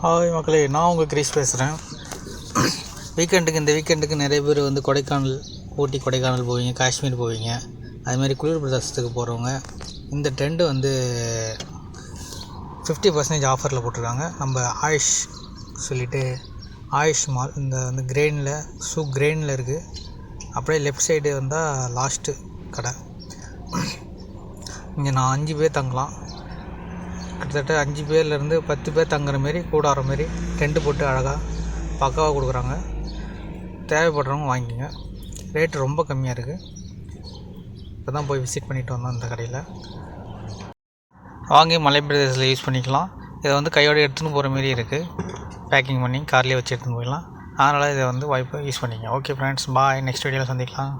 Hi மக்களே நான் உங்கள் கிரீஷ் பேசுகிறேன் வீக்கெண்டுக்கு இந்த வீக்கெண்டுக்கு நிறைய பேர் வந்து கொடைக்கானல் ஊட்டி கொடைக்கானல் போவீங்க காஷ்மீர் போவீங்க. அதுமாதிரி குளிர் பிரதேசத்துக்கு போகிறவங்க இந்த ட்ரெண்டு வந்து ஃபிஃப்டி பர்சன்டேஜ் ஆஃபரில் போட்டிருக்காங்க. நம்ம ஆயுஷ் சொல்லிவிட்டு ஆயுஷ் மால் இந்த வந்து கிரெயினில் ஷூ கிரெயினில் இருக்குது அப்படியே லெஃப்ட் சைடு வந்தால் லாஸ்ட்டு கடை. இங்கே நான் அஞ்சு பேர் தங்கலாம். கிட்டத்தட்ட அஞ்சு பேர்லேருந்து பத்து பேர் தங்குற மாரி கூடாற மாரி டென்ட்டு போட்டு அழகாக பக்காவாக கொடுக்குறாங்க. தேவைப்படுறவங்க வாங்கிக்கோங்க. ரேட்டு ரொம்ப கம்மியாக இருக்குது இப்போ தான் போய் விசிட் பண்ணிட்டு வந்தோம் இந்த கடையில். வாங்கி மலை பிரதேசத்தில் யூஸ் பண்ணிக்கலாம். இதை வந்து கையோடு எடுத்துன்னு போகிற மாரி இருக்குது பேக்கிங் பண்ணி கார்லேயே வச்சு எடுத்துன்னு போயிடலாம். அதனால் இதை வந்து வாய்ப்பு யூஸ் பண்ணிக்கங்க. ஓகே ஃப்ரெண்ட்ஸ் பாய் நெக்ஸ்ட் வீடியோவில் சந்திக்கலாம்.